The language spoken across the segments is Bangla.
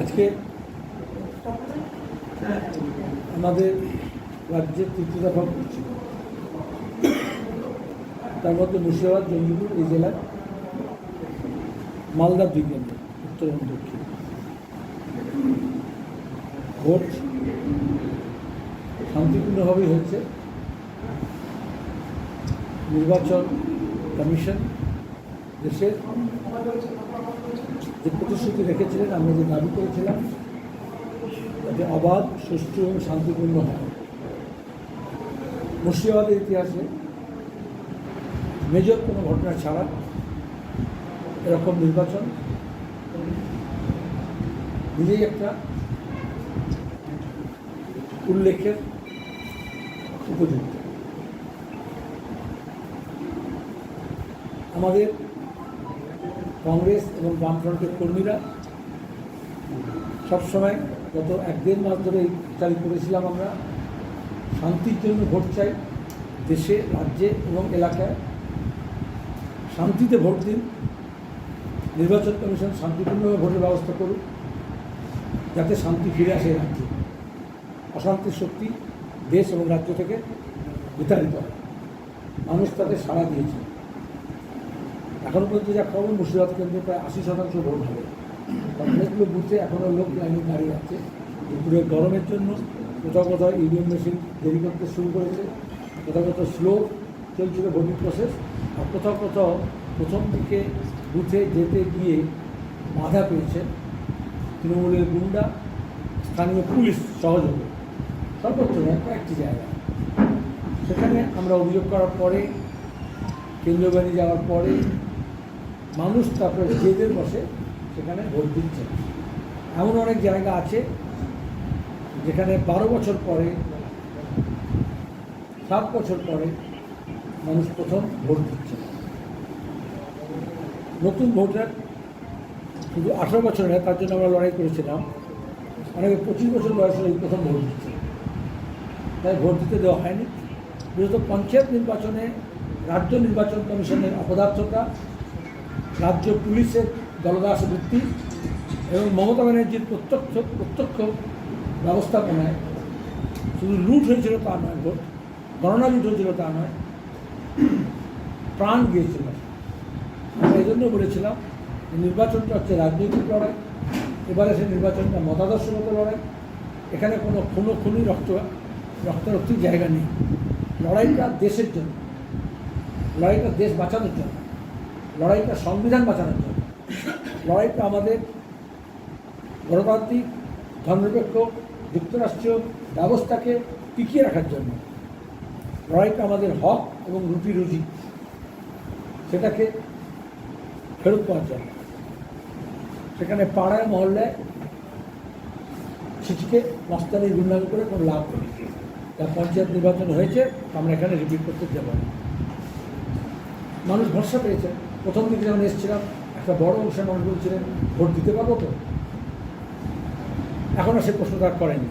আজকে আমাদের রাজ্যের তৃতীয় দফা করছি। তার মধ্যে মুর্শিদাবাদ, জঙ্গিপুর, এই জেলায় মালদার দুই কেন্দ্র, উত্তর এবং দক্ষিণ। ভোট শান্তিপূর্ণভাবেই হচ্ছে। নির্বাচন কমিশন, দেশের যে প্রতিশ্রুতি রেখেছিলেন আমরা যে দাবি করেছিলাম যাতে অবাধ, সুষ্ঠু এবং শান্তিপূর্ণ হয়। মুর্শিদাবাদের ইতিহাসে মেজর কোনো ঘটনা ছাড়া এরকম নির্বাচন নিজেই একটা উল্লেখের উপযুক্ত। আমাদের কংগ্রেস এবং বামফ্রন্টের কর্মীরা সবসময় গত এক দেড় মাস ধরে চালু করেছিলাম আমরা। শান্তির জন্য ভোট চাই দেশে, রাজ্যে এবং এলাকায়। শান্তিতে ভোট দিন। নির্বাচন কমিশন শান্তিপূর্ণভাবে ভোটের ব্যবস্থা করুক, যাতে শান্তি ফিরে আসে রাজ্যে। অশান্তির শক্তি দেশ এবং রাজ্য থেকে বিতাড়িত হয়। মানুষ তাদের সাড়া দিয়েছে। এখনও পর্যন্ত যা খবর, মুর্শিদাবাদ কেন্দ্রে প্রায় আশি শতাংশ ভোট হবে। অনেকগুলো বুথে এখনও লোক লাইনে দাঁড়িয়ে আছে। দুপুরে গরমের জন্য কোথাও কোথাও ইভিএম মেশিন দেরি করতে শুরু করেছে। কোথাও কোথাও স্লো চলছিল ভোটিং প্রসেস আর কোথাও কোথাও প্রথম দিকে বুথে যেতে গিয়ে বাধা পেয়েছে তৃণমূলের গুন্ডা, স্থানীয় পুলিশ সহযোগে। সর্বত্র কয়েকটি জায়গা। সেখানে আমরা অভিযোগ করার পরে, কেন্দ্রীয় বাড়ি যাওয়ার পরে মানুষ তারপরে জেদের বসে সেখানে ভোট দিচ্ছে। এমন অনেক জায়গা আছে যেখানে বারো বছর পরে, সাত বছর পরে মানুষ প্রথম ভোট দিচ্ছে। নতুন ভোটার শুধু আঠেরো বছর নয়, তার জন্য আমরা লড়াই করেছিলাম। অনেকে পঁচিশ বছর বয়স হলে প্রথম ভোট দিচ্ছে। তাই ভোট দিতে দেওয়া হয়নি। বিশেষত পঞ্চায়েত নির্বাচনে রাজ্য নির্বাচন কমিশনের অপদার্থতা রাজ্য পুলিশের দলদাস বৃত্তি এবং মমতা ব্যানার্জির প্রত্যক্ষ প্রত্যক্ষ ব্যবস্থাপনায় শুধু লুট হয়েছিল তা নয়, ভোট, গণনা লুট হয়েছিল তা নয়, প্রাণ গিয়েছিল। আমরা এই জন্য বলেছিলাম নির্বাচনটা হচ্ছে রাজনৈতিক লড়াই। এবারে সেই নির্বাচনটা মতাদর্শগত লড়াই। এখানে কোনো খুনো খুনি রক্ত রক্তারক্তির জায়গা নেই। লড়াইটা দেশের জন্য, লড়াইটা দেশ বাঁচানোর জন্য। লড়াইটা সংবিধান বাঁচানোর জন্য। লড়াইটা আমাদের গণতান্ত্রিক, ধর্মনিরপেক্ষ, যুক্তরাষ্ট্রীয় ব্যবস্থাকে টিকিয়ে রাখার জন্য। লড়াইটা আমাদের হক এবং রুটি রুজি, সেটাকে ফেরত পাওয়ার জন্য। সেখানে পাড়ায়, মহল্লায় সেটিকে মস্তানি গুন্ডামি করে কোনো লাভ নেই। যা পঞ্চায়েত নির্বাচন হয়েছে, আমরা এখানে রিপিট করতে না। মানুষ ভরসা পেয়েছে। প্রথম দিকে যখন এসেছিলাম, একটা বড় অংশের মানুষ বলছিলেন ভোট দিতে পারব তো? এখনও সে প্রশ্ন তার করেনি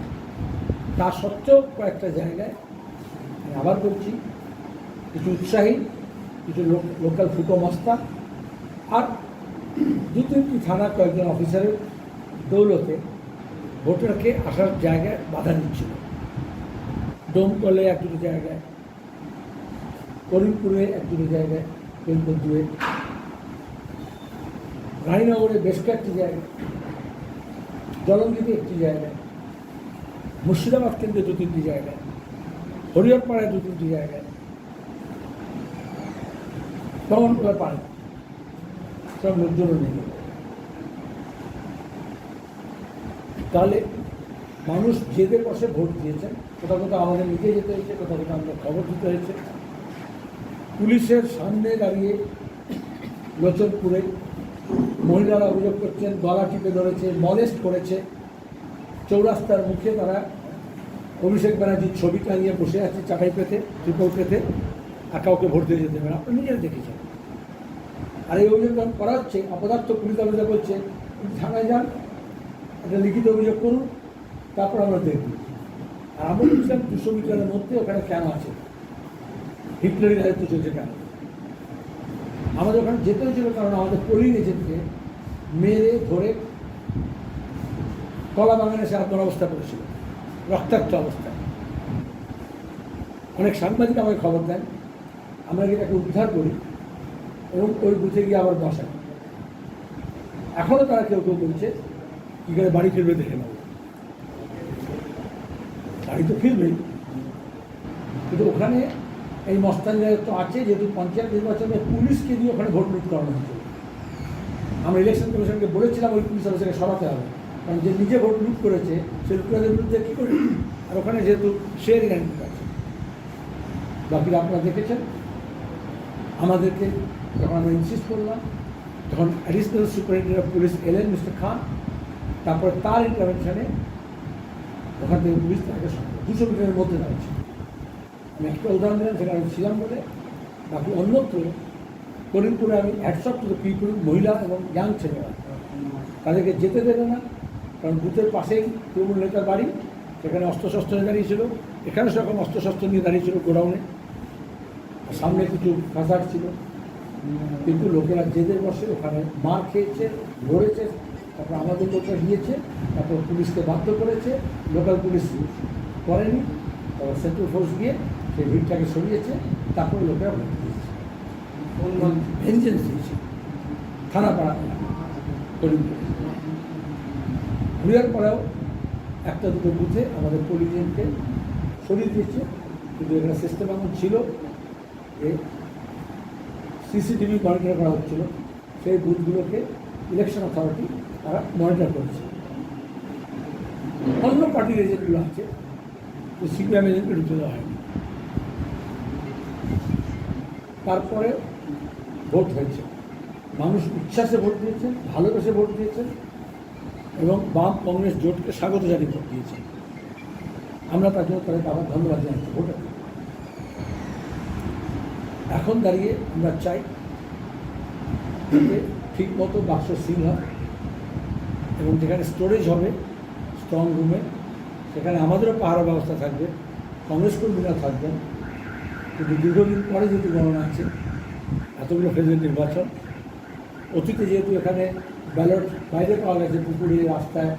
তা সত্ত্বেও কয়েকটা জায়গায় আমি আবার বলছি, কিছু উৎসাহী, কিছু লোক- লোকাল ফুটো মস্তা আর দু তিনটি থানার কয়েকজন অফিসারের দৌলতে ভোটারকে আসার জায়গায় বাধা দিচ্ছিল। ডোমকলে এক দুটো জায়গায়, করিমপুরে এক দুটো জায়গায় করিমপুর দুয়ে রানীনগরে বেশ কয়েকটি জায়গা জলঙ্গিতে একটি জায়গায়, মুর্শিদাবাদ কেন্দ্রে দু তিনটি জায়গায়, হরিহরপাড়ায় দু তিনটি জায়গায় তখন পাড়ে। সব লোকজনও নেই। তাহলে মানুষ জেদের বসে ভোট দিয়েছেন, কোথাও কোথাও আমাদের নিজে যেতে হয়েছে, কোথাও কোথাও আমাদের খবর দিতে হয়েছে। পুলিশের সামনে দাঁড়িয়ে লোচনপুরে মহিলারা অভিযোগ করছেন, গলা টিপে ধরেছে মলেস্ট করেছে। চৌরাস্তার মুখে তারা অভিষেক ব্যানার্জির ছবি টাঙিয়ে বসে আছে চাটাই পেতে, ত্রিপল পেতে, আর কাউকে ভোট দিয়ে যেতে পারে আপনি নিজেরা দেখেছেন। আর এই অভিযোগ করা হচ্ছে, অপদার্থ পুলিশ অভিযোগ করছে থানায় যান, একটা লিখিত অভিযোগ করুন, তারপর আমরা দেখব। আর আমরা বলছিলাম, দুশো মিটারের মধ্যে ওখানে কেন আছে? হিটলারি দায়িত্ব চলছে কেন? আমাদের ওখানে যেতে হয়েছিল কারণ আমাদের পড়িয়ে যেতে মেরে ধরে কলা বাগানে সে অবস্থা করেছিল, রক্তাক্ত অবস্থায়। অনেক সাংবাদিক আমাকে খবর দেন আমরা গিয়ে তাকে উদ্ধার করি এবং ওই বুথে গিয়ে আবার বসাই। এখনও তারা কেউ কেউ বলছে, কী করে বাড়ি ফিরবে দেখে নেব বাড়ি তো ফিরবেই, কিন্তু ওখানে এই মস্তান তো আছে, যেহেতু পঞ্চায়েত নির্বাচনে পুলিশকে দিয়ে ওখানে ভোট লুট করানো হচ্ছে আমরা ইলেকশন কমিশনকে বলেছিলাম ওই পুলিশ অফিসারকে সরাতে হবে। কারণ যে নিজে ভোট লুট করেছে, সে লুটাদের বিরুদ্ধে কী করে? আর ওখানে যেহেতু শেয়ারিং অ্যান্ড আছে বাকিরা আপনারা দেখেছেন? আমাদেরকে যখন আমরা ইনসিস্ট করলাম তখন অ্যাডিশনাল সুপারিনটেন্ডেন্ট অফ পুলিশ এলেন মিস্টার খান, তারপরে তার ইন্টারভেনশনে ওখান থেকে পুলিশ তাকে। দুশো মিটারের মধ্যে দাঁড়িয়েছে। আমি উদাহরণ দিলাম সেখানে আমি ছিলাম বলে বাকি অন্যত্র করিমপুরে আমি অ্যাডসপ টু পিপুল মহিলা এবং ইয়াং ছেলেরা। তাদেরকে যেতে দেবে না, কারণ বুথের পাশেই তৃণমূল নেতার বাড়ি, সেখানে অস্ত্রশস্ত্র নিয়ে দাঁড়িয়েছিল এখানে সেরকম অস্ত্রশস্ত্র নিয়ে দাঁড়িয়েছিল গোডাউনে। সামনে কিছু কাজার ছিল। কিন্তু লোকেরা জেদের বসে ওখানে মার খেয়েছে লড়েছে তারপর আমাদের লোকরা গিয়েছে তারপর পুলিশকে বাধ্য করেছে। লোকাল পুলিশ করেনি, তারপর সেন্ট্রাল ফোর্স গিয়ে সেই ভিড়টাকে সরিয়েছে তারপরে লোকেরা ভোট দিয়েছে ভেঞ্জেন্স দিয়েছে। থানা পাড়া করিমপুর ঘুরার পরেও একটা দুটো বুথে আমাদের পলিটিয়ানকে সরিয়ে দিয়েছে। কিন্তু এখানে সিস্টেম এমন ছিল যে সিসিটিভি মনিটর করা হচ্ছিল। সেই বুথগুলোকে ইলেকশন অথরিটি তারা মনিটর করেছে। অন্য পার্টির এজেন্টগুলো আছে। সিপিএম এজেন্টকে ঢুকতে দেওয়া হয়নি। তারপরে ভোট হয়েছে। মানুষ উচ্ছ্বাসে ভোট দিয়েছে, ভালোবেসে ভোট দিয়েছে এবং বাম কংগ্রেস জোটকে স্বাগত জানিয়ে ভোট দিয়েছে। আমরা তার জন্য তাদেরকে আবার ধন্যবাদ জানাচ্ছি ভোটার এখন দাঁড়িয়ে আমরা চাই ঠিক মতো বাক্স সিল হয় এবং যেখানে স্টোরেজ হবে স্ট্রং রুমে সেখানে আমাদেরও পাহারা ব্যবস্থা থাকবে, কংগ্রেস কর্মীরা থাকবেন। কিন্তু দীর্ঘদিন পরে যেহেতু গণনা আছে এতগুলো ফেজের নির্বাচন, অতীতে যেহেতু এখানে ব্যালট বাইরে পাওয়া গেছে পুকুরে, রাস্তায়,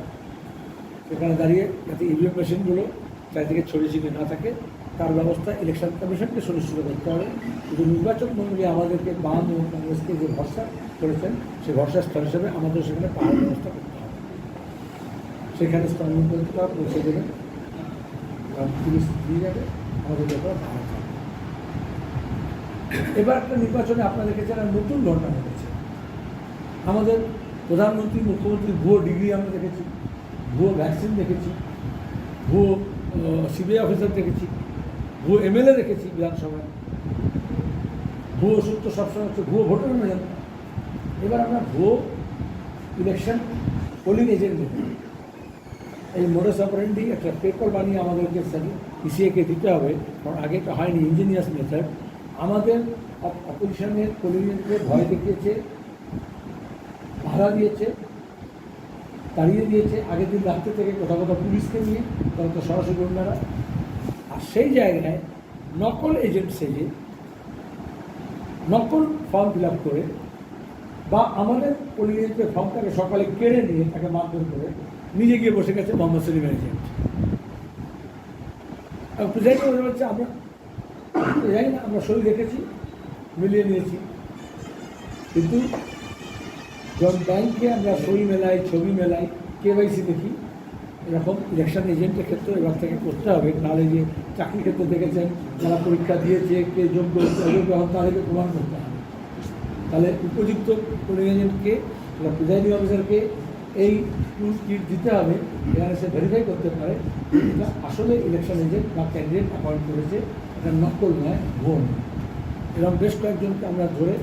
সেখানে দাঁড়িয়ে যাতে ইভিএম মেশিনগুলো চারিদিকে ছড়িয়ে ছিটিয়ে না থাকে, তার ব্যবস্থা ইলেকশন কমিশনকে সুনিশ্চিত করতে হবে। কিন্তু নির্বাচন মন্ডলী আমাদেরকে বাম এবং কংগ্রেসকে যে ভরসা করেছেন, সেই ভরসা স্থল হিসেবে আমাদের সেখানে পাহাড় ব্যবস্থা করতে হবে। সেখানে স্ট্রংরুম পৌঁছে দেবে। পুলিশ দিয়ে যাবে, আমাদের ব্যাপারে এবার একটা নির্বাচনে আপনারা দেখেছেন আর নতুন ঘটনা ঘটেছে, আমাদের প্রধানমন্ত্রী, মুখ্যমন্ত্রী, ভুয়ো ডিগ্রি আমরা দেখেছি, ভুয়ো ভ্যাকসিন দেখেছি, ভুয়ো সিবিআই অফিসার দেখেছি, ভুয়ো এমএলএ দেখেছি বিধানসভায়, ভুয়ো সূত্র সবসময় হচ্ছে, ভুয়ো ভোটার মেজান এবার আমরা ভুয়ো ইলেকশন পোলিং এজেন্ট এই মোডাস অপারেন্ডি একটা পেপার বানিয়ে আমাদেরকে ইসিএকে দিতে হবে, কারণ আগে তো হয়নি ইঞ্জিনিয়ার্স মেথড আমাদের অপোজিশনের পোলিংকে ভয় দেখিয়েছে ভাড়া দিয়েছে, তাড়িয়ে দিয়েছে। আগের দিন রাত্রে থেকে কোথাও কোথাও পুলিশকে নিয়ে, তখন তো সরাসরি গুন্ডারা। আর সেই জায়গায় নকল এজেন্ট সেজে নকল ফর্ম ফিল আপ করে বা আমাদের পলিটিক্যাল ফর্মটাকে সকালে কেড়ে নিয়ে তাকে মারধর করে নিজে গিয়ে বসে গেছে মোহাম্মদ সেলিমের এজেন্ট। প্রেসিডেন্ট বলছে, আমরা না, আমরা সই রেখেছি, মিলিয়ে নিয়েছি। কিন্তু যখন ব্যাংকে আমরা সই মেলাই, ছবি মেলাই কেওয়াইসি দেখি, এরকম ইলেকশন এজেন্টের ক্ষেত্রে এবার থেকে করতে হবে। নাহলে যে চাকরির ক্ষেত্রে দেখেছেন, যারা পরীক্ষা দিয়েছে, কে যোগ্য অযোগ্য হন তাদেরকে প্রমাণ করতে হবে। তাহলে উপযুক্ত পোলিং এজেন্টকে বা প্রিজাইডিং অফিসারকে এই টুলস কিট দিতে হবে এখানে সে ভেরিফাই করতে পারে আসলে ইলেকশন এজেন্ট বা ক্যান্ডিডেট অ্যাপয়েন্ট করেছে এটা নকল নয় ভুয়ো এরকম বেশ কয়েকজনকে আমরা ধরে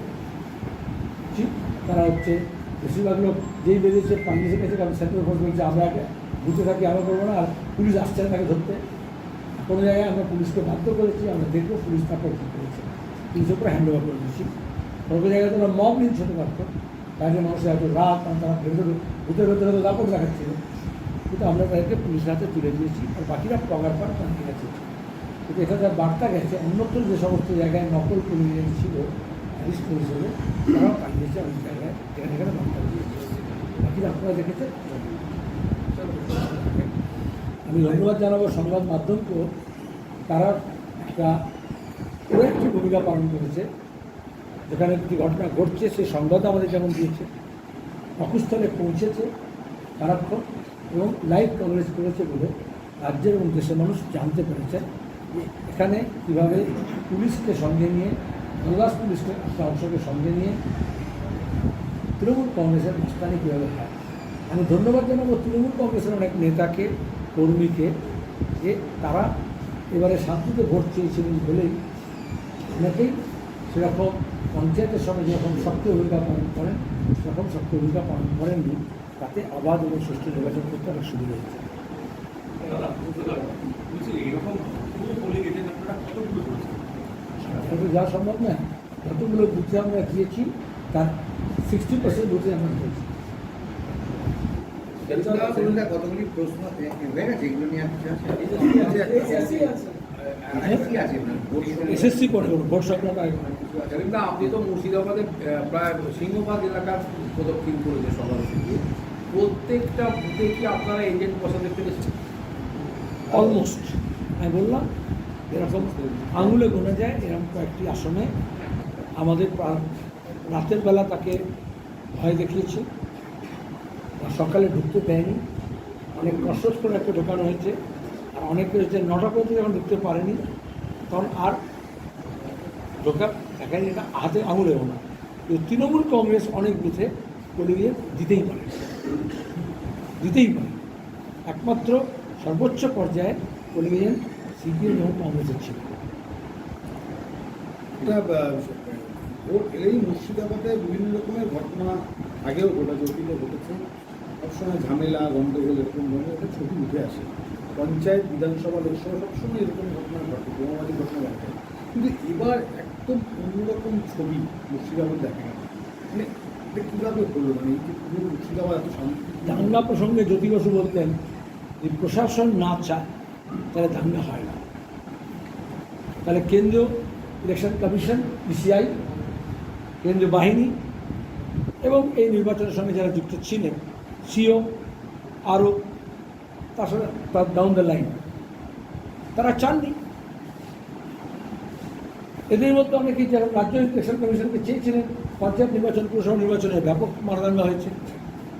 তারা হচ্ছে বেশিরভাগ লোক যেই বেরিয়েছে পালিয়ে গেছে কারণ সেন্ট্রাল ফোর্স বলছে, আমরা বুঝে থাকি আমরা করব না। আর পুলিশ আসছে না তাকে ধরতে। কোনো জায়গায় আমরা পুলিশকে বাধ্য করেছি, আমরা দেখব পুলিশ তারপর কী করেছে। পুলিশের উপরে হ্যান্ড ওভার করে দিচ্ছি কোনো জায়গায় তোমরা মব লিঞ্চ হতে পারতো বাইরে মানুষের এত রাত তারা ভেতরে ভূতের ভেতরে তো দাপট দেখাচ্ছিল। কিন্তু আমরা তাদেরকে পুলিশের হাতে তুলে দিয়েছি আর বাকিরা পগার পার শান্তি গেছে কিন্তু এটা তার বার্তা গেছে অন্যত্র যে সমস্ত জায়গায় নকল পুলিশ ছিল অ্যারিস্ট হিসেবে তারাও পাঠিয়েছে অনেক জায়গায় এখানে বার্তা দিয়েছে। বাকিরা আপনারা দেখেছেন? আমি ধন্যবাদ জানাব সংবাদ মাধ্যমকেও তারা একটা একটি ভূমিকা পালন করেছে। যেখানে একটি ঘটনা ঘটছে, সেই সংবাদ আমাদের যেমন দিয়েছে অকুস্থলে পৌঁছেছে সারাক্ষণ এবং লাইভ কভারেজ করেছে বলে রাজ্যের এবং দেশের মানুষ জানতে পেরেছে যে এখানে কীভাবে পুলিশকে সঙ্গে নিয়ে কংগ্রেস পুলিশকে একটা অংশকে সঙ্গে নিয়ে তৃণমূল কংগ্রেসের মাস্তানি কীভাবে হয়? আমি ধন্যবাদ জানাব তৃণমূল কংগ্রেসের অনেক নেতাকে, কর্মীকে, যে তারা এবারে শান্তিতে ভোট চেয়েছিলেন বলেই অনেকেই সেরকম পঞ্চায়েতের সঙ্গে যেরকম সক্রিয় ভূমিকা পালন করেন, সেরকম সক্রিয় ভূমিকা পালন করেননি, তাতে অবাধ এবং সুষ্ঠু নির্বাচন করতে অনেক সুবিধা হয়েছে বলছি, এরকম পুরো polling কতগুলো করেছেন? কিন্তু যা সম্ভব না যতগুলো বুথে আমরা গিয়েছি তার সিক্সটি পার্সেন্ট বুথে আমরা গিয়েছি কতগুলি প্রশ্ন হয়ে গেছে? এগুলো নিয়ে এসএসসি ভোট সংক্রান্ত আপনি তো মুর্শিদাবাদে প্রায় সিংহবাদ এলাকার প্রদক্ষিণ করেছে সকাল থেকে প্রত্যেকটা বুথে কি আপনারা এজেন্ট বসাতে পেরেছেন? অলমোস্ট আমি বললাম এরকম আঙুলে গোনা যায় এরকম কয়েকটি আসনে। আমাদের রাতের বেলা তাকে ভয় দেখিয়েছে। সকালে ঢুকতে দেয়নি। অনেক কসরত করে একটা ঢোকানো হয়েছে। আর অনেকে হচ্ছে, নটা পর্যন্ত যখন ঢুকতে পারেনি, তখন আর ঢোকা দেখায়নি এটা হাতে আঙুলে গোনা কিন্তু তৃণমূল কংগ্রেস অনেক বুথে পলিয়ে দিতেই পারে। দিতেই পারে। একমাত্র সর্বোচ্চ পর্যায়ে পলিভিশন সিপিএম এবং কংগ্রেসের ছিল। এটা ভোট এলেই মুর্শিদাবাদে বিভিন্ন রকমের ঘটনা আগেও ঘটেছে অতীতে ঘটেছে। সবসময় ঝামেলা গণ্ডগোল এরকম ধরনের একটা ছবি উঠে আসে। পঞ্চায়েত বিধানসভা লোকসভা সবসময় এরকম ঘটনা ঘটে বোমাবাদী ঘটনা ঘটে। কিন্তু এবার একদম অন্যরকম ছবি মুর্শিদাবাদ দেখা গেল। মানে এটা কীভাবে হলো? মানে এই যে পুরো মুর্শিদাবাদ এত শান্তি। দাঙ্গা প্রসঙ্গে জ্যোতি বসু বলতেন যে প্রশাসন না চায় তাহলে দাঙ্গা হয় না। তাহলে কেন্দ্রীয় ইলেকশন কমিশন ইসিআই কেন্দ্রীয় বাহিনী এবং এই নির্বাচনের সঙ্গে যারা যুক্ত ছিলেন, সিও, আরও, তার সাথে তার ডাউন দ্য লাইন তারা চাননি। এদের মধ্যে অনেকেই যারা রাজ্য ইলেকশন কমিশনকে চেয়েছিলেন, পঞ্চায়েত নির্বাচন, পুরসভা নির্বাচনে ব্যাপক মারাদাঙ্গা হয়েছে।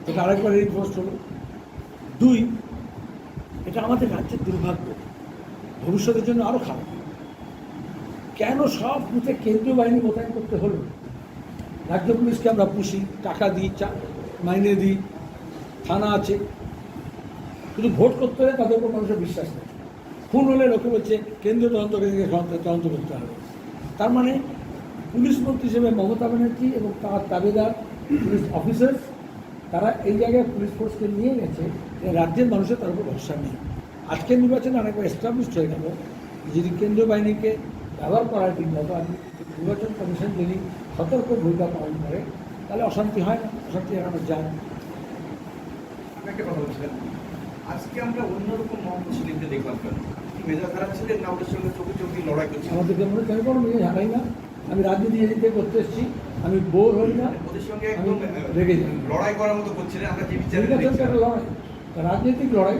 এটা আরেকবার রিনফোর্স হলো। দুই, এটা আমাদের রাজ্যের দুর্ভাগ্য। ভবিষ্যতের জন্য আরও খারাপ। কেন সব বুথে কেন্দ্রীয় বাহিনী মোতায়েন করতে হলো? রাজ্য পুলিশকে আমরা পুষি, টাকা দিই, চা, মাইনে দিই, থানা আছে। কিন্তু ভোট করতে হলে তাদের উপর মানুষের বিশ্বাস নেই। খুন হলে লোকে বলছে কেন্দ্রীয় তদন্ত কেন্দ্রকে তদন্ত করতে হবে। তার মানে পুলিশ মন্ত্রী হিসেবে মমতা ব্যানার্জি এবং তার দাবিদার পুলিশ অফিসার্স তারা এই জায়গায় পুলিশ ফোর্সকে নিয়ে গেছে রাজ্যের মানুষের তার উপর ভরসা নেই। আজকের নির্বাচনে অনেকবার এস্টাবলিশড হয়ে গেল যদি কেন্দ্রীয় বাহিনীকে ব্যবহার করার মতো আর নির্বাচন কমিশন যদি সতর্ক ভূমিকা পালন করে তাহলে অশান্তি হয় না অশান্তি এড়ানো যায় আমি কথা বলছিলাম আজকে আমরা অন্যরকম দেখলাম কেন? মেজাজ না ওদের সঙ্গে চোখে চোখ লড়াই করছিলেন আমাদেরকে মনে করে কোনো মেয়ে ঝাড়াই না। আমি রাজনীতি এদিকে করতে এসেছি আমি বোর হই না। ওদের সঙ্গে একদম রেগে যাই। লড়াই করার মতো করছিলেন আমরা যে বিচারে রাজনৈতিক লড়াই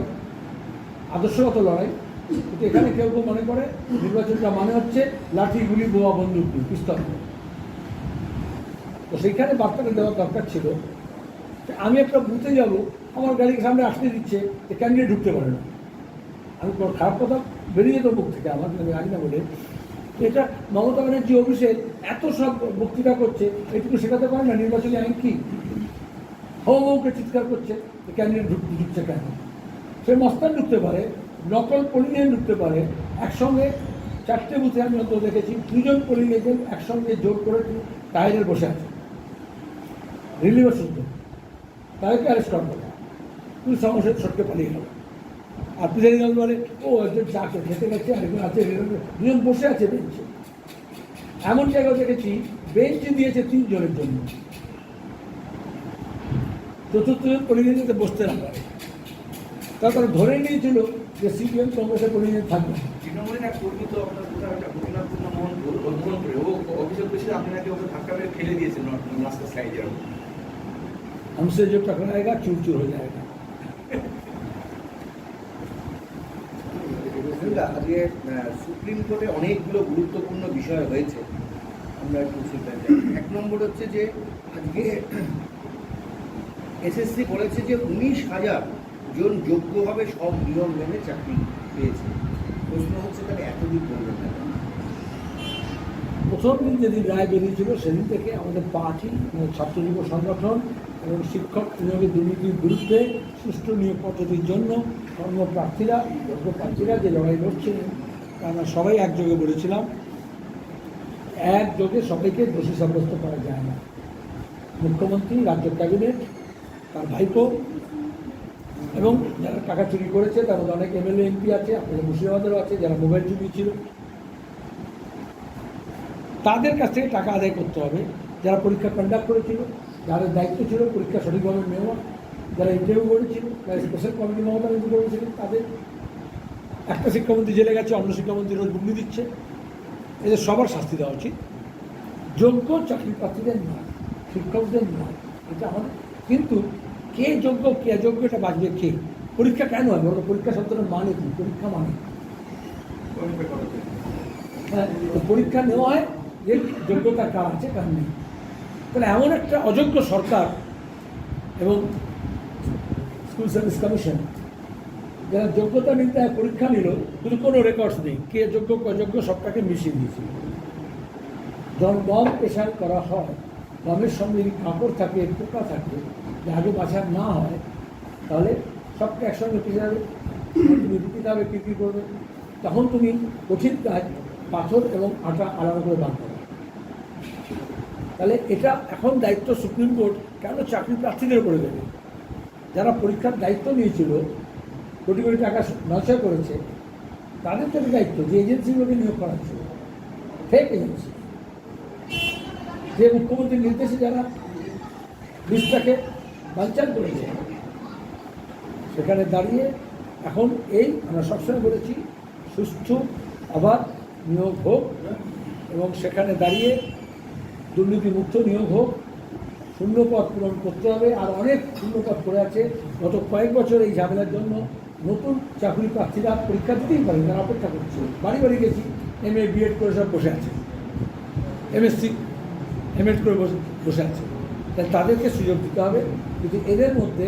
আদর্শগত লড়াই কিন্তু এখানে কেউ কেউ মনে করে নির্বাচনটা মানে হচ্ছে লাঠি গুলি বোয়া বন্দুক পিস্তল তো সেইখানে বার্তাটা দেওয়ার দরকার ছিল আমি একটা বুথে যাব, আমার গাড়ির সামনে আসতে দিচ্ছে যে ক্যান্ডিডেট ঢুকতে পারে না। আমি খারাপ কথা বেরিয়ে যেত মুখ থেকে? আমার আমি জানি না বলে। এটা মমতা ব্যানার্জি অফিসে এত সব বক্তৃতা করছে, এটুকু শেখাতে পারে না নির্বাচনী আইন কি? হৌ হৌকে চিৎকার করছে ক্যান্ডিডেট ঢুকছে কেন? সে মস্তান ঢুকতে পারে নকল পোলিং ঢুকতে পারে। একসঙ্গে চারটে বুথে আমি অন্তত দেখেছি, দুজন পোলিং একসঙ্গে জোর করে টায়ারে বসে আছে। রিলিভার শুদ্ধ। তাদেরকে অ্যারেস্ট করা হবে। পুলিশ সমস্যা সটকে পালিয়ে গেল। আর প্রিজাইডিং বলে, ও, একজন চা খেয়ে খেতে গেছে, আরেকজন আছে দুজন বসে আছে বেঞ্চে। এমন জায়গায় দেখেছি, বেঞ্চে দিয়েছে তিনজনের জন্য। চতুর্থজন পরিণতিতে বসতে না পারে। তারপরে ধরে নিয়েছিল যে সিপিএম কংগ্রেসের পরিণতি থাকবে না। তৃণমূলের এক কর্মী তো আপনার কোথাও একটা ঘটনাপূর্ণ মন উদ্বোধন করে ও অভিযোগ করেছিল আপনি নাকি ওকে ধাক্কা মেরে ফেলে দিয়েছেন রাস্তার সাইডে हमसे जो टकराएगा चूर चूर हो जाएगा অনিন্দা আজকে আহ, সুপ্রিম কোর্টে অনেকগুলো গুরুত্বপূর্ণ বিষয় হয়েছে আমরা একটু সেটা জানি। এক নম্বর হচ্ছে যে আজকে এসএসসি বলেছে যে উনিশ হাজার জন যোগ্যভাবে সব নিয়ম মেনে চাকরি পেয়েছে। প্রশ্ন হচ্ছে তাহলে এতদিন করবেন না প্রথম দিন যেদিন রায় বেরিয়েছিল, সেদিন থেকে আমাদের পার্টি মানে ছাত্র যুব সংগঠন এবং শিক্ষক নিয়োগের দুর্নীতির বিরুদ্ধে সুষ্ঠু নিয়োগ পদ্ধতির জন্য কর্মপ্রার্থীরা যোগ্য প্রার্থীরা যে লড়াই লড়ছিলেন তা আমরা সবাই একযোগে বলেছিলাম, একযোগে সবাইকে দোষী সাব্যস্ত করা যায় না। মুখ্যমন্ত্রী, রাজ্য ক্যাবিনেট, তার ভাইপো এবং যারা টাকা চুরি করেছে, তার মধ্যে অনেক এমএলএ এমপি আছে, আপনাদের মুর্শিদাবাদেরও আছে, যারা মোবাইল চুরি ছিল। তাদের কাছ থেকে টাকা আদায় করতে হবে। যারা পরীক্ষা কন্ডাক্ট করেছিল, যাদের দায়িত্ব ছিল, পরীক্ষা সঠিকভাবে নেওয়া, যারা ইন্টারভিউ করেছিল, যারা স্পেশাল কমিটি মমতা ব্যানার্জি করেছিলেন তাদের একটা শিক্ষামন্ত্রী জেলে গেছে, অন্য শিক্ষামন্ত্রী রোজ বুগনি দিচ্ছে। এদের সবার শাস্তি দেওয়া উচিত। যোগ্য চাকরি প্রার্থীদের নয়, শিক্ষকদের নয়, এটা আমাদের। কিন্তু কে যোগ্য কে অযোগ্য এটা বাঁচবে কে? পরীক্ষা কেন হয় বলো পরীক্ষা শব্দটার মানে কি? পরীক্ষা মানে? হ্যাঁ, পরীক্ষা নেওয়া হয় যে যোগ্যতা কার আছে কার নেই। তাহলে এমন একটা অযোগ্য সরকার এবং স্কুল সার্ভিস কমিশন যারা যোগ্যতা নিতে পরীক্ষা নিল কিন্তু কোনো রেকর্ডস নেই। কে যোগ্য অযোগ্য সবটাকে মিশিয়ে দিয়েছিল যখন গম পেশাল করা হয় গমের সঙ্গে যদি কাপড় থাকে পোকা থাকে আগে বাছার না হয়, তাহলে সবটা একসঙ্গে পেশে যাবে। তুমি রুটিতে হবে কী করবে। তখন তুমি কঠিন কাজ পাথর এবং আটা আলাদা করে হবে তাহলে এটা এখন দায়িত্ব সুপ্রিম কোর্ট কেন চাকরি প্রার্থীদের করে দেবে? যারা পরীক্ষার দায়িত্ব নিয়েছিল, কোটি কোটি টাকা নয় করেছে, তাদের তো দায়িত্ব, যে এজেন্সিগুলোকে নিয়োগ করা হচ্ছিল ফেক এজেন্সি যে মুখ্যমন্ত্রীর নির্দেশে যারা লিস্টটাকে বাঞ্চাল করেছে সেখানে দাঁড়িয়ে এখন এই আমরা সবসময় বলেছি সুষ্ঠু অবাধ নিয়োগ হোক এবং সেখানে দাঁড়িয়ে দুর্নীতিমুক্ত নিয়োগ হোক। শূন্যপদ পূরণ করতে হবে আর অনেক শূন্যপদ পড়ে আছে। গত কয়েক বছর এই ঝামেলার জন্য নতুন চাকরি প্রার্থীরা পরীক্ষা দিতেই পারে তারা অপেক্ষা করছে। বাড়ি বাড়ি গেছি এম এ বিএড করে সব বসে আছে। এমএসসি এম এড করে বসে বসে আছে। তাই তাদেরকে সুযোগ দিতে হবে। কিন্তু এদের মধ্যে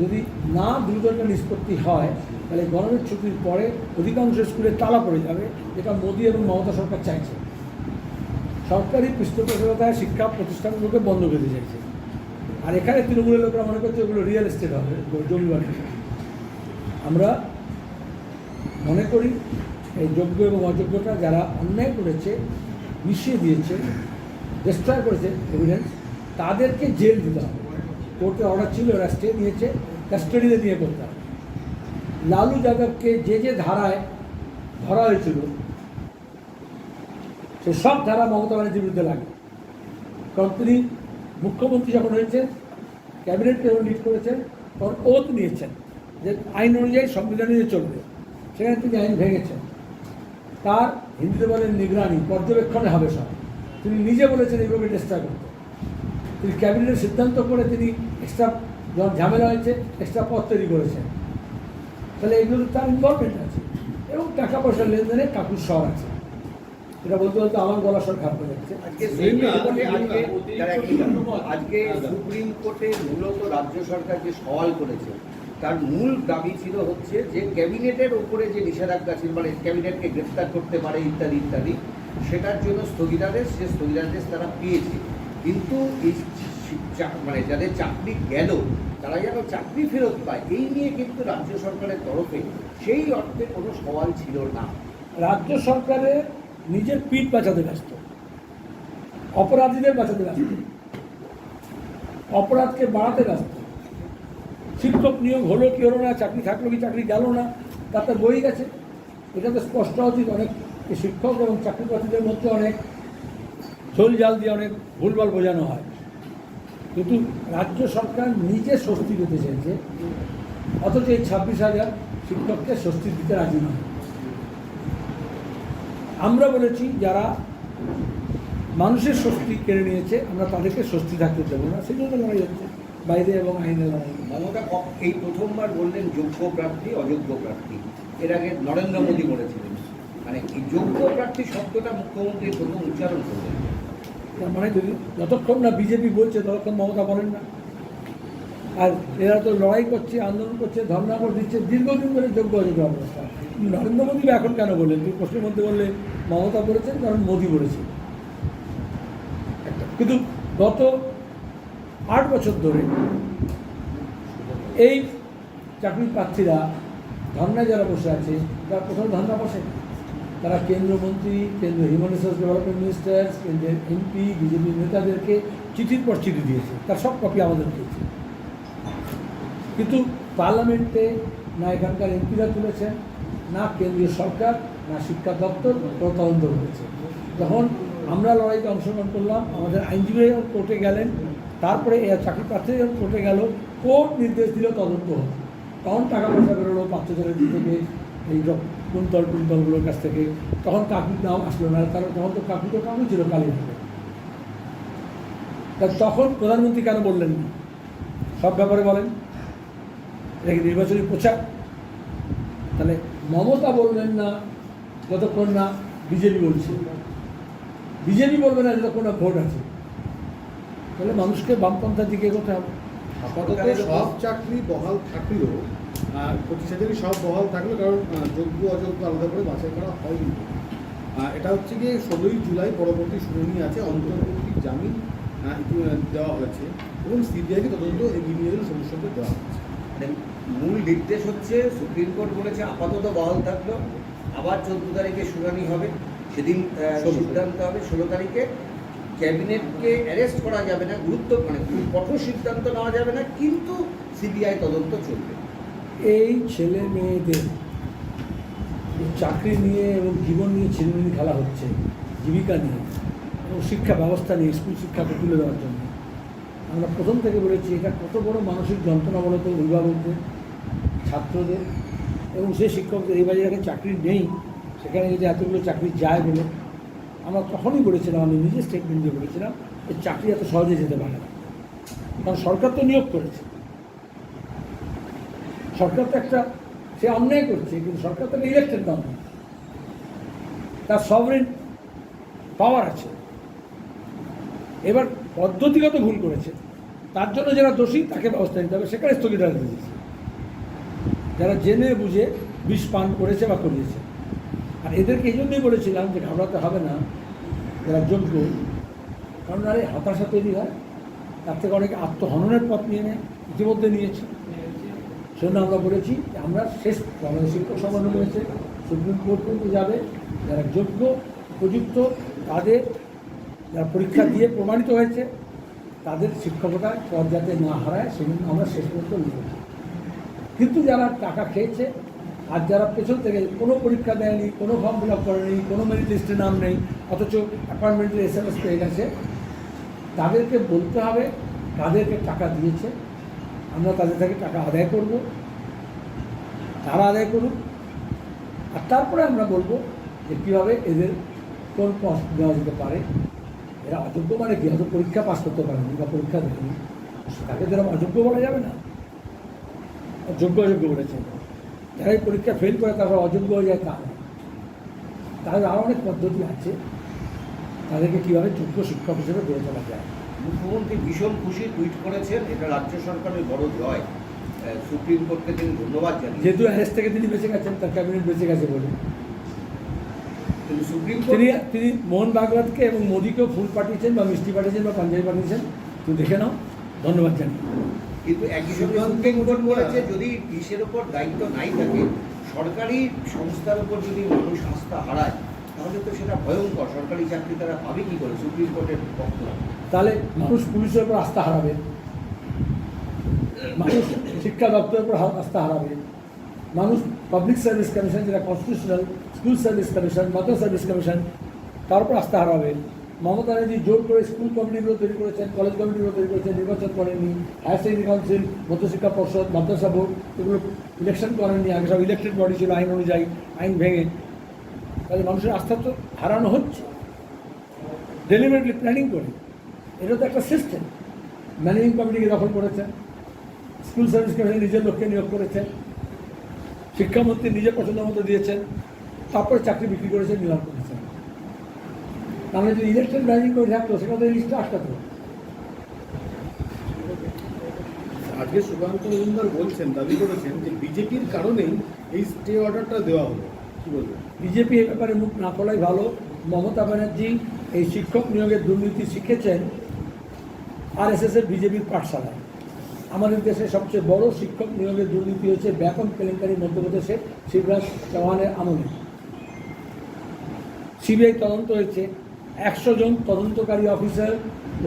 যদি না একটা নিষ্পত্তি হয়, তাহলে গরমের ছুটির পরে অধিকাংশ স্কুলে তালা পড়ে যাবে, যেটা মোদী এবং মমতা সরকার চাইছে। সরকারি পৃষ্ঠপোষকতায় শিক্ষা প্রতিষ্ঠানগুলোকে বন্ধ করে চাইছে। আর এখানে তৃণমূলের লোকেরা মনে করছে ওগুলো রিয়েল এস্টেট হবে, জমি বাড়ি। আমরা মনে করি এই যোগ্য এবং অযোগ্যটা যারা অন্যায় করেছে, মিশিয়ে দিয়েছে ডিস্ট্রয় করেছে এভিডেন্স তাদেরকে জেল দিতে হবে। কোর্টে অর্ডার ছিল ওরা স্টে নিয়েছে কাস্টাডিতে নিয়ে করতে হবে। লালু যাদবকে যে যে ধারায় ধরা হয়েছিল, সে সব ধারা মমতা ব্যানার্জির বিরুদ্ধে লাগে কারণ তিনি মুখ্যমন্ত্রী যখন হয়েছেন ক্যাবিনেটকে যখন লিড করেছেন, তখন ওত নিয়েছেন যে আইন অনুযায়ী সংবিধান অনুযায়ী চলবে। সেখানে তিনি আইন ভেঙেছেন। তার হিন্দিতে বলেন নিগরানি পর্যবেক্ষণে হবে সব। তিনি নিজে বলেছেন, এইভাবে চেষ্টা করতে তিনি ক্যাবিনেটের সিদ্ধান্ত করে তিনি এক্সট্রা ঝামেলা হয়েছে এক্সট্রা পথ তৈরি করেছেন। তাহলে এগুলো তার ইনভলভমেন্ট আছে এবং টাকা পয়সার লেনদেনে কাকুর স্বর আছে। এটা বলতে বলতে আমার গলা স্বর খারাপ হয়ে যাচ্ছে। আজকে সুপ্রিম কোর্টে মূলত রাজ্য সরকার যে সওয়াল করেছে তার মূল দাবি ছিল হচ্ছে যে ক্যাবিনেটের ওপরে যে নিষেধাজ্ঞা ছিল মানে ক্যাবিনেটকে গ্রেফতার করতে পারে ইত্যাদি ইত্যাদি সেটার জন্য স্থগিতাদেশ সে স্থগিতাদেশ তারা পেয়েছে। কিন্তু মানে যাদের চাকরি গেল, তারা যেন চাকরি ফেরত পায়, এই নিয়ে কিন্তু রাজ্য সরকারের তরফে সেই অর্থে কোনো সওয়াল ছিল না। রাজ্য সরকারের নিজের পিঠ বাঁচাতে ব্যস্ত। অপরাধীদের বাঁচাতে ব্যস্ত। অপরাধকে বাড়াতে ব্যস্ত। শিক্ষক নিয়োগ হলো কি হলো না, চাকরি থাকল কি, চাকরি গেল না তাতে বই গেছে। এটা তো স্পষ্ট উচিত অনেক শিক্ষক এবং চাকরি প্রার্থীদের মধ্যে অনেক ঝোল জাল দিয়ে অনেক ভুলভাল বোঝানো হয়। কিন্তু রাজ্য সরকার নিজে স্বস্তি পেতে চাইছে, অথচ এই ছাব্বিশ হাজার শিক্ষককে স্বস্তি দিতে রাজি নয়। আমরা বলেছি, যারা মানুষের স্বস্তি কেড়ে নিয়েছে, আমরা তাদেরকে স্বস্তি থাকতে দেবো না। সেই জন্য লড়াই হচ্ছে বাইরে এবং আইনের লড়াই মমতা, এই প্রথমবার বললেন যোগ্য প্রার্থী, অযোগ্য প্রার্থী। এর আগে নরেন্দ্র মোদী বলেছিলেন মানে এই যোগ্য প্রার্থী শব্দটা মুখ্যমন্ত্রী প্রথম উচ্চারণ করলেন। তার মানে যদি যতক্ষণ না বিজেপি বলছে, ততক্ষণ মমতা বলেন না। আর এরা তো লড়াই করছে, আন্দোলন করছে ধর্ণা দিচ্ছে, দীর্ঘদিন ধরে যোগ্য অযোগ্য অবস্থা। নরেন্দ্র মোদী এখন কেন বললেন? তুমি প্রশ্নের মধ্যে বললে মমতা বলেছেন, কারণ মোদী বলেছে কিন্তু গত আট বছর ধরে এই চাকরি প্রার্থীরা ধর্নায় যারা বসে আছে, তারা প্রথম ধর্না বসে তারা কেন্দ্রমন্ত্রী কেন্দ্র হিউম্যান রিসোর্স ডেভেলপমেন্ট মিনিস্টার কেন্দ্রের এমপি বিজেপি নেতাদেরকে চিঠির পর চিঠি দিয়েছে। তার সব কপি আমাদের দিয়েছে। কিন্তু পার্লামেন্টে না এখানকার এমপিরা তুলেছেন, না কেন্দ্রীয় সরকার, না শিক্ষা দপ্তর তদন্ত করেছে যখন আমরা লড়াইতে অংশগ্রহণ করলাম, আমাদের আইনজীবীরা যখন কোর্টে গেলেন, তারপরে চাকরি প্রার্থীরা যখন কোর্টে গেল, কোর্ট নির্দেশ দিল তদন্ত তখন টাকা পয়সা বেরোলো পাত্রজনের দিক থেকে এই কুন্তল কুন্তলগুলোর কাছ থেকে তখন কাকুর নাম আসলো না কারণ তখন তো কাকু তো কাকু ছিল কালী তা তখন প্রধানমন্ত্রী কেন বললেন না? সব ব্যাপারে বলেন। এটা কি নির্বাচনী প্রচার? তাহলে মমতা বললেন না যতক্ষণ না বিজেপি বলছে। বিজেপি বলবে না যতক্ষণ না ভোট আছে। তাহলে মানুষকে বামপন্থার দিকে এগোতে হবে। আপাতত সব চাকরি বহাল থাকলেও আর প্রতিষ্ঠানেরই সব বহাল থাকলেও কারণ যোগ্য অযোগ্য আলাদা করে বাছাই করা হয়নি। এটা হচ্ছে গিয়ে ষোলোই জুলাই পরবর্তী শুনানি আছে অন্তর্বর্তী জামিন দেওয়া হয়েছে এবং সিবিআইকে তদন্ত এগিয়ে নিয়ে যাওয়ার সমস্যাকে দেওয়া হয়েছে। মানে মূল নির্দেশ হচ্ছে সুপ্রিম কোর্ট বলেছে আপাতত বহাল থাকল আবার চোদ্দ তারিখে শুনানি হবে সেদিন সিদ্ধান্ত হবে ষোলো তারিখে। ক্যাবিনেটকে অ্যারেস্ট করা যাবে না গুরুত্ব মানে কঠোর সিদ্ধান্ত নেওয়া যাবে না কিন্তু সিবিআই তদন্ত চলবে। এই ছেলে মেয়েদের চাকরি নিয়ে এবং জীবন নিয়ে ছেলেমেয়ে খেলা হচ্ছে, জীবিকা নিয়ে, এবং শিক্ষা ব্যবস্থা নিয়ে, স্কুল শিক্ষাকে তুলে দেওয়ার জন্য। আমরা প্রথম থেকে বলেছি, এটা কত বড় মানসিক যন্ত্রণা বলতো অভিভাবকদের, ছাত্রদের, এবং সেই শিক্ষকদের, এই বাজারে চাকরি নেই, সেখানে যদি এতগুলো চাকরি যায় বলে, আমরা তখনই বলেছিলাম, আমি নিজে স্টেটমেন্ট দিয়ে বলেছিলাম, যে চাকরি এত সহজে যেতে পারে না। কারণ সরকার তো নিয়োগ করেছে। সরকার তো একটা, সে অন্যায় করছে, কিন্তু সরকার তো ইলেকটেড গভর্নমেন্ট তার সভরেন পাওয়ার আছে। এবার পদ্ধতিগত ভুল করেছে। তার জন্য যারা দোষী, তাকে ব্যবস্থা নিতে হবে। সেখানে স্থগিতাদেশ দিয়েছে। যারা জেনে বুঝে বিষ পান করেছে বা করিয়েছে। আর এদেরকে এই জন্যই বলেছিলাম যে ঘাবড়াতে হবে না, যারা যোগ্য। কারণ আরে হতাশা তৈরি হয়। তার থেকে অনেকে আত্মহননের পথ নিয়ে নেয়। ইতিমধ্যে নিয়েছে। সেজন্য আমরা বলেছি, আমরা শেষ আমাদের শিক্ষক সম্মান রয়েছে সুপ্রিম কোর্ট পর্যন্ত যাবে, যারা যোগ্য, উপযুক্ত, তাদের যারা পরীক্ষা দিয়ে প্রমাণিত হয়েছে, তাদের শিক্ষকতার পদ যাতে না হারায়, সেজন্য আমরা শেষ পর্যন্ত লিখেছি কিন্তু যারা টাকা খেয়েছে, আর যারা পেছন থেকে কোনো পরীক্ষা দেয়নি, কোনো ফর্ম ফিল আপ করেনি, কোনো মেরিট লিস্টে নাম নেই, অথচ অ্যাপয়েন্টমেন্টের এস এম এস পেয়ে গেছে, তাদেরকে বলতে হবে, তাদেরকে টাকা দিয়েছে আমরা তাদের থেকে টাকা আদায় করব। তারা আদায় করুক। আর তারপরে আমরা বলব যে কীভাবে এদের কোন পথ দেওয়া যেতে পারে। এরা অযোগ্য মানে কি? হয়তো পরীক্ষা পাস করতে পারেনি বা পরীক্ষা দেয়নি। তাকে তো অযোগ্য বলা যাবে না। যোগ্য অযোগ্য বলেছে। যারা এই পরীক্ষা ফেল করে তারপর অযোগ্য হয়ে যায় তা তাদের আরও অনেক পদ্ধতি আছে। তাদেরকে কীভাবে যোগ্য শিক্ষক হিসেবে গড়ে তোলা যায়। মুখ্যমন্ত্রী ভীষণ খুশি টুইট করেছেন এটা রাজ্য সরকারের বড় জয়। সুপ্রিম কোর্টকে তিনি ধন্যবাদ জানিয়েছেন। যেহেতু অ্যারেস্ট থেকে তিনি বেঁচে গেছেন তার ক্যাবিনেট বেঁচে গেছে বলে। কিন্তু সুপ্রিম কোর্ট তিনি তিনি মোহন ভাগবতকে এবং মোদীকেও ফুল পাঠিয়েছেন বা মিষ্টি পাঠিয়েছেন বা পাঞ্জাবি পাঠিয়েছেন। তুমি দেখে নাও ধন্যবাদ জানি কিন্তু একই সঙ্গে সুপ্রিম কোর্ট বলেছে যদি পুলিশের ওপর দায়িত্ব নাই থাকে সরকারি সংস্থার উপর যদি মানুষ আস্থা হারায় তাহলে তো সেটা ভয়ঙ্কর। সরকারি চাকরি তারা পাবে কি করে? সুপ্রিম কোর্টের তাহলে মানুষ পুলিশের উপর আস্থা হারাবে। মানুষ শিক্ষা দপ্তরের উপর আস্থা হারাবে। মানুষ পাবলিক সার্ভিস কমিশন যেটা constitutional school service commission mother service commission তার উপর আস্থা হারাবে। মমতা ব্যানার্জি জোর করে স্কুল কমিটিগুলো তৈরি করেছেন কলেজ কমিটিগুলো তৈরি করেছেন, নির্বাচন করেননি হায়ার সেকেন্ডারি কাউন্সিল মধ্যশিক্ষা পর্ষদ, মাদ্রাসা বোর্ড, এগুলো ইলেকশন করেননি, আগে সব ইলেকটেড বডি ছিল, আইন অনুযায়ী, আইন ভেঙে। তাহলে মানুষের আস্থা তো হারানো হচ্ছে। ডেলিভারেটলি প্ল্যানিং করে। এটা তো একটা সিস্টেম ম্যানেজিং কমিটিকে দখল করেছেন স্কুল সার্ভিস কমিশন নিজের লোককে নিয়োগ করেছেন শিক্ষামন্ত্রী নিজের পছন্দ মতো দিয়েছেন। তারপরে চাকরি বিক্রি করেছেন নিলাম করেছেন তাহলে যদি ইলেকশন ম্যানেজিং করে থাকতো, সেখানে তো লিস্টটা আসতো আজকে সুকান্ত মজুমদার বলছেন, দাবি করেছেন যে বিজেপির কারণেই এই স্টে অর্ডারটা দেওয়া হলো। কি বলবেন বিজেপি এ ব্যাপারে মুখ না খোলাই ভালো। মমতা ব্যানার্জি এই শিক্ষক নিয়োগের দুর্নীতি শিখেছেন আর এস এর বিজেপির পাঠশালায়। আমাদের দেশে সবচেয়ে বড় শিক্ষক নিয়োগের দুর্নীতি হয়েছে ব্যাপক কেলেঙ্কারি মধ্যপ্রদেশে শিবরাজ চৌহানের আমলে। সিবিআই তদন্ত হয়েছে। একশো জন তদন্তকারী অফিসার,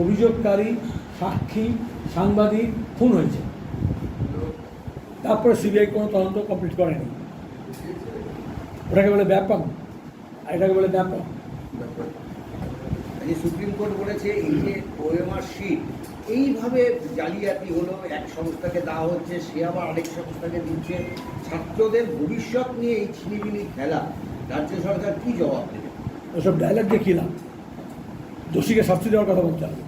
অভিযোগকারী, সাক্ষী, সাংবাদিক, খুন হয়েছে। তারপরে সিবিআই কোনো তদন্ত কমপ্লিট করেনি। ওটাকে বলে ব্যাপক আর এটাকে বলে ব্যাপক এই সুপ্রিম কোর্ট বলেছে এই যে ওএমআর শিট এইভাবে জালিয়াতি হলো এক সংস্থাকে দেওয়া হচ্ছে সে আবার আরেক সংস্থাকে দিচ্ছে। ছাত্রদের ভবিষ্যৎ নিয়ে এই ছিনিবিনি খেলা রাজ্য সরকার কি জবাব দেবে? ওসব ডায়লগ দিয়ে কী লাভ? দোষীকে শাস্তি দেওয়ার কথা বলতে হবে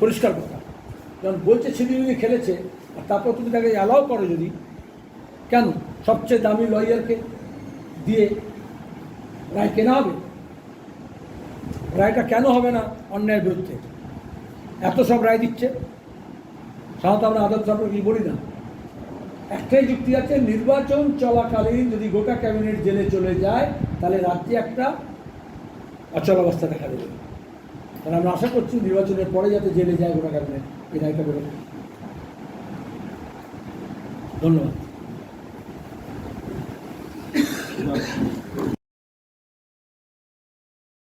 পরিষ্কার কথা। যখন বলছে ছিনিমিনি খেলেছে আর তারপর তুমি তাকে অ্যালাউ করো যদি কেন? সবচেয়ে দামি লয়ারকে দিয়ে রায় কেনা হবে? রায়টা কেন হবে না অন্যায়ের বিরুদ্ধে? এত সব রায় দিচ্ছে। সাধারণত আমরা আদালত সম্পর্কে বলি না? একটাই যুক্তি আছে, নির্বাচন চলাকালীন যদি গোটা ক্যাবিনেট জেলে চলে যায়, তাহলে রাজ্যে একটা অচলাবস্থা দেখা দেবে। তাহলে আমরা আশা করছি নির্বাচনের পরে যাতে জেলে যায় গোটা ক্যাবিনেট, এই রায়টা বেরোবে ধন্যবাদ।